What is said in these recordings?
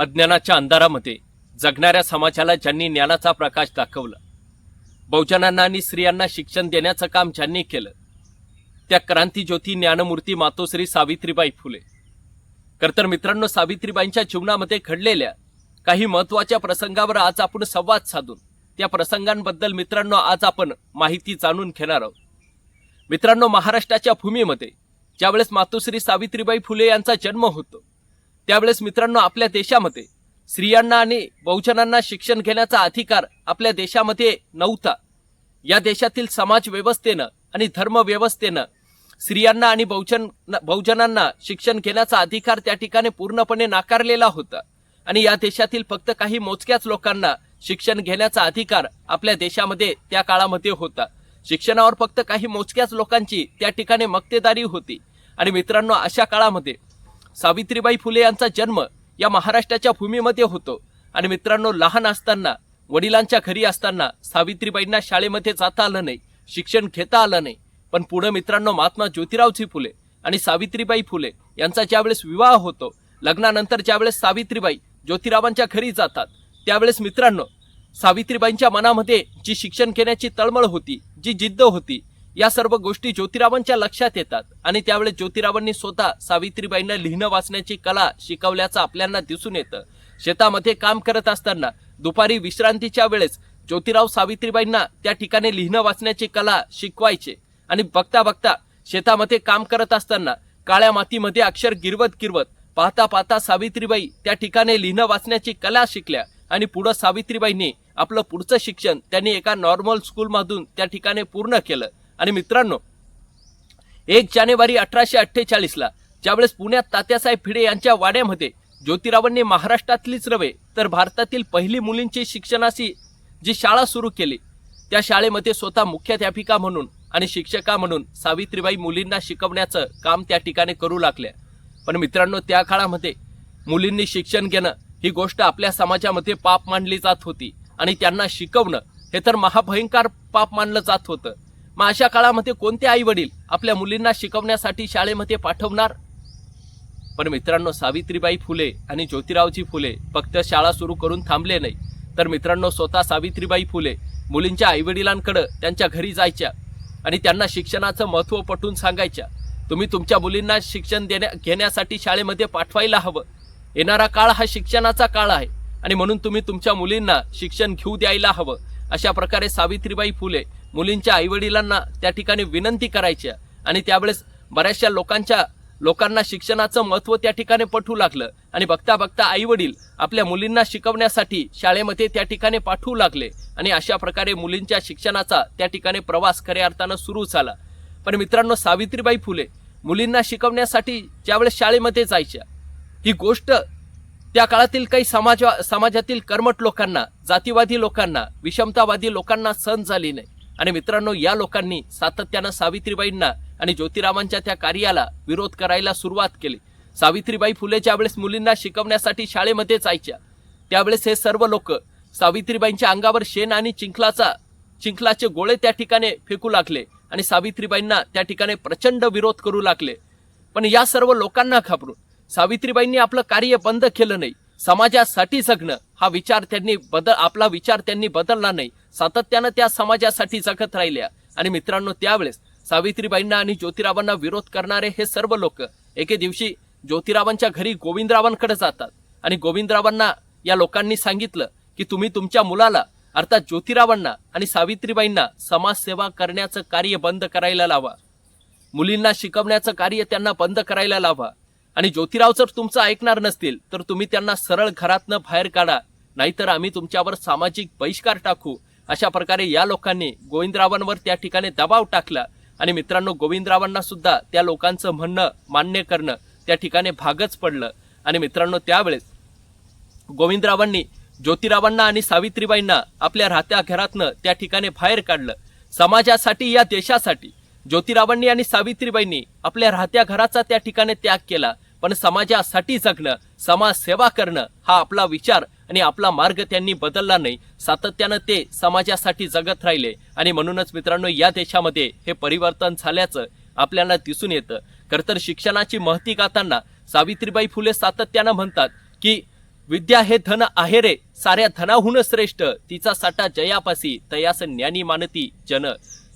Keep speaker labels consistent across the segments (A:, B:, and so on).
A: अज्ञानाच्या अंधारामध्ये जगणाऱ्या समाजाला ज्यांनी ज्ञानाचा प्रकाश दाखवला बहुजनांना आणि स्त्रियांना शिक्षण देण्याचं काम ज्यांनी केलं त्या क्रांतीज्योती ज्ञानमूर्ती मातोश्री सावित्रीबाई फुले. खरं तर मित्रांनो सावित्रीबाईंच्या जीवनामध्ये घडलेल्या काही महत्त्वाच्या प्रसंगावर आज आपण संवाद साधून त्या प्रसंगांबद्दल मित्रांनो आज आपण माहिती जाणून घेणार आहोत. मित्रांनो महाराष्ट्राच्या भूमीमध्ये ज्यावेळेस मातोश्री सावित्रीबाई फुले यांचा जन्म होतो त्यावेळेस मित्रांनो आपल्या देशामध्ये स्त्रियांना आणि बहुजनांना शिक्षण घेण्याचा अधिकार आपल्या देशामध्ये नव्हता. या देशातील समाज व्यवस्थेनं आणि धर्म व्यवस्थेनं स्त्रियांना आणि बहुजन बहुजनांना शिक्षण घेण्याचा अधिकार त्या ठिकाणी पूर्णपणे नाकारलेला होता. आणि या देशातील फक्त काही मोजक्याच लोकांना शिक्षण घेण्याचा अधिकार आपल्या देशामध्ये त्या काळामध्ये होता. शिक्षणावर फक्त काही मोजक्याच लोकांची त्या ठिकाणी मक्तेदारी होती. आणि मित्रांनो अशा काळामध्ये सावित्रीबाई फुले यांचा जन्म या महाराष्ट्राच्या भूमीमध्ये होतो. आणि मित्रांनो लहान असताना वडिलांच्या घरी असताना सावित्रीबाईंना शाळेमध्ये जाता आलं नाही शिक्षण घेता आलं नाही. पण पुढे मित्रांनो महात्मा ज्योतिरावजी फुले आणि सावित्रीबाई फुले यांचा ज्यावेळेस विवाह होतो लग्नानंतर ज्यावेळेस सावित्रीबाई ज्योतिरावांच्या घरी जातात त्यावेळेस मित्रांनो सावित्रीबाईंच्या मनामध्ये जी शिक्षण घेण्याची तळमळ होती जी जिद्द होती या सर्व गोष्टी ज्योतिरावांच्या लक्षात येतात. आणि त्यावेळेस ज्योतिरावांनी स्वतः सावित्रीबाईंना लिहिणं वाचण्याची कला शिकवल्याचं आपल्याला दिसून येतं. शेतामध्ये काम करत असताना दुपारी विश्रांतीच्या वेळेस ज्योतिराव सावित्रीबाईंना त्या ठिकाणी लिहिणं वाचण्याची कला शिकवायचे. आणि बघता बघता शेतामध्ये काम करत असताना काळ्या मातीमध्ये अक्षर गिरवत गिरवत पाहता पाहता सावित्रीबाई त्या ठिकाणी लिहिणं वाचण्याची कला शिकल्या. आणि पुढं सावित्रीबाईंनी आपलं पुढचं शिक्षण त्यांनी एका नॉर्मल स्कूलमधून त्या ठिकाणी पूर्ण केलं. आणि मित्रांनो एक जानेवारी अठराशे अठ्ठेचाळीसला ज्यावेळेस पुण्यात तात्यासाहेब फिडे यांच्या वाड्यामध्ये ज्योतिरावांनी महाराष्ट्रातलीच नव्हे तर भारतातील पहिली मुलींची शिक्षणाची जी शाळा सुरू केली त्या शाळेमध्ये स्वतः मुख्याध्यापिका म्हणून आणि शिक्षका म्हणून सावित्रीबाई मुलींना शिकवण्याचं काम त्या ठिकाणी करू लागल्या. पण मित्रांनो त्या काळामध्ये मुलींनी शिक्षण घेणं ही गोष्ट आपल्या समाजामध्ये पाप मानली जात होती आणि त्यांना शिकवणं हे तर महाभयंकर पाप मानलं जात होतं. मग अशा काळामध्ये कोणते आई वडील आपल्या मुलींना शिकवण्यासाठी शाळेमध्ये पाठवणार? पण मित्रांनो सावित्रीबाई फुले आणि ज्योतिरावजी फुले फक्त शाळा सुरू करून थांबले नाही. तर मित्रांनो स्वतः सावित्रीबाई फुले मुलींच्या आईवडिलांकडं त्यांच्या घरी जायच्या आणि त्यांना शिक्षणाचं महत्त्व पटवून सांगायच्या. तुम्ही तुमच्या मुलींना शिक्षण देण्या घेण्यासाठी शाळेमध्ये पाठवायला हवं. येणारा काळ हा शिक्षणाचा काळ आहे आणि म्हणून तुम्ही तुमच्या मुलींना शिक्षण घेऊ द्यायला हवं. अशा प्रकारे सावित्रीबाई फुले मुलींच्या आईवडिलांना त्या ठिकाणी विनंती करायच्या आणि त्यावेळेस बऱ्याचशा लोकांच्या लोकांना शिक्षणाचं महत्त्व त्या ठिकाणी पटवू लागलं. आणि बघता बघता आईवडील आपल्या मुलींना शिकवण्यासाठी शाळेमध्ये त्या ठिकाणी पाठवू लागले आणि अशा प्रकारे मुलींच्या शिक्षणाचा त्या ठिकाणी प्रवास खऱ्या अर्थानं सुरू झाला. पण मित्रांनो सावित्रीबाई फुले मुलींना शिकवण्यासाठी ज्यावेळेस शाळेमध्ये जायच्या ही गोष्ट त्या काळातील काही समाज समाजातील कर्मट लोकांना जातीवादी लोकांना विषमतावादी लोकांना सहन झाली नाही. आणि मित्रांनो या लोकांनी सातत्यानं सावित्रीबाईंना आणि ज्योतिरामांच्या त्या कार्याला विरोध करायला सुरुवात केली. सावित्रीबाई फुले ज्यावेळेस मुलींना शिकवण्यासाठी शाळेमध्ये जायच्या त्यावेळेस हे सर्व लोक सावित्रीबाईंच्या अंगावर शेण आणि चिंखलाचा चिंखलाचे गोळे त्या ठिकाणी फेकू लागले आणि सावित्रीबाईंना त्या ठिकाणी प्रचंड विरोध करू लागले. पण या सर्व लोकांना घाबरून सावित्रीबाईंनी आपलं कार्य बंद केलं नाही. समाजासाठी जगणं हा विचार त्यांनी बदल आपला विचार त्यांनी बदलला नाही. सातत्यानं त्या समाजासाठी जगत राहिल्या. आणि मित्रांनो त्यावेळेस सावित्रीबाईंना आणि ज्योतिरावांना विरोध करणारे हे सर्व लोक एके दिवशी ज्योतिरावांच्या घरी गोविंदरावांकडे जातात. आणि गोविंदरावांना या लोकांनी सांगितलं की तुम्ही तुमच्या मुलाला अर्थात ज्योतिरावांना आणि सावित्रीबाईंना समाजसेवा करण्याचं कार्य बंद करायला लावा. मुलींना शिकवण्याचं कार्य त्यांना बंद करायला लावा. आणि ज्योतिराव जर तुमचं ऐकणार नसतील तर तुम्ही त्यांना सरळ घरातनं बाहेर काढा. नाहीतर आम्ही तुमच्यावर सामाजिक बहिष्कार टाकू. अशा प्रकारे या लोकांनी गोविंदरावांवर त्या ठिकाणी दबाव टाकला. आणि मित्रांनो गोविंदरावांना सुद्धा त्या लोकांचं म्हणणं मान्य करणं त्या ठिकाणी भागच पडलं. आणि मित्रांनो त्यावेळेस गोविंदरावांनी ज्योतिरावांना आणि सावित्रीबाईंना आपल्या राहत्या घरातनं त्या ठिकाणी बाहेर काढलं. समाजासाठी या देशासाठी. ज्योतिरावांनी आणि सावित्रीबाईंनी आपल्या राहत्या घराचा त्या ठिकाणी त्याग केला. पण समाजासाठी जगणं समाजसेवा करणं हा आपला विचार आणि आपला मार्ग त्यांनी बदलला नाही. सातत्यानं ते समाजासाठी जगत राहिले. आणि म्हणूनच मित्रांनो या देशामध्ये हे परिवर्तन झाल्याचं आपल्याला दिसून येतं. खरं तर शिक्षणाची महती गाताना सावित्रीबाई फुले सातत्यानं म्हणतात की विद्या हे धन आहे रे साऱ्या धनाहून श्रेष्ठ. तिचा साठा जयापासी तयास ज्ञानी मानती जन.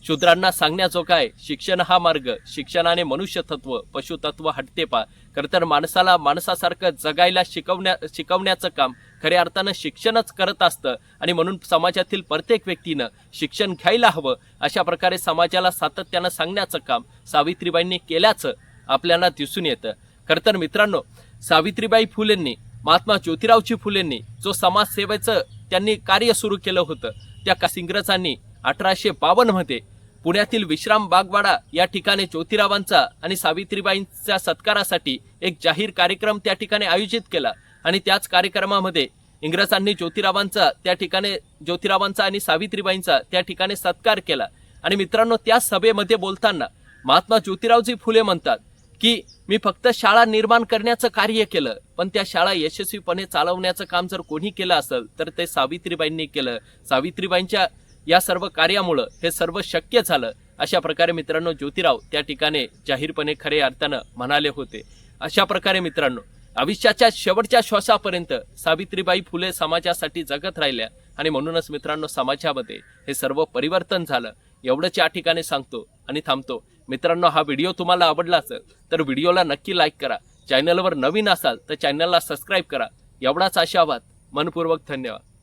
A: शूद्रांना सांगण्याचो काय? शिक्षण हा मार्ग. शिक्षणाने मनुष्यतत्व पशुतत्व हटते पा. खरं तर माणसाला माणसासारखं जगायला शिकवण्या शिकवण्याचं काम खऱ्या अर्थानं शिक्षणच करत असतं. आणि म्हणून समाजातील प्रत्येक व्यक्तीनं शिक्षण घ्यायला हवं. अशा प्रकारे समाजाला सातत्यानं सांगण्याचं काम सावित्रीबाईंनी केल्याचं आपल्याला दिसून येतं. खरं तर मित्रांनो सावित्रीबाई फुलेंनी महात्मा ज्योतिरावजी फुलेंनी जो समाजसेवेचं त्यांनी कार्य सुरू केलं होतं त्या का इंग्रजांनी अठराशे बावन्नमध्ये पुण्यातील विश्राम बागवाडा या ठिकाणी ज्योतिरावांचा आणि सावित्रीबाईंच्या सत्कारासाठी एक जाहीर कार्यक्रम त्या ठिकाणी आयोजित केला. आणि त्याच कार्यक्रमामध्ये इंग्रजांनी ज्योतिरावांचा त्या ठिकाणी ज्योतिरावांचा आणि सावित्रीबाईंचा त्या ठिकाणी सत्कार केला. आणि मित्रांनो त्या सभेमध्ये बोलताना महात्मा ज्योतिरावजी फुले म्हणतात की मी फक्त शाळा निर्माण करण्याचं कार्य केलं पण त्या शाळा यशस्वीपणे चालवण्याचं काम जर कोणी केलं असेल तर ते सावित्रीबाईंनी केलं. सावित्रीबाईंच्या या सर्व कार्यामुळं हे सर्व शक्य झालं अशा प्रकारे मित्रांनो ज्योतिराव त्या ठिकाणी जाहीरपणे खरे अर्थानं म्हणाले होते. अशा प्रकारे मित्रांनो आयुष्याच्या शेवटच्या श्वासापर्यंत सावित्रीबाई फुले समाजासाठी जगत राहिल्या आणि म्हणूनच मित्रांनो समाजामध्ये हे सर्व परिवर्तन झालं. एवढंच या ठिकाणी सांगतो आणि थांबतो. मित्रांनो हा व्हिडिओ तुम्हाला आवडला असेल तर व्हिडिओला नक्की लाईक करा. चॅनलवर नवीन असाल तर चॅनलला सबस्क्राईब करा. एवढाच आशावाद मनपूर्वक धन्यवाद.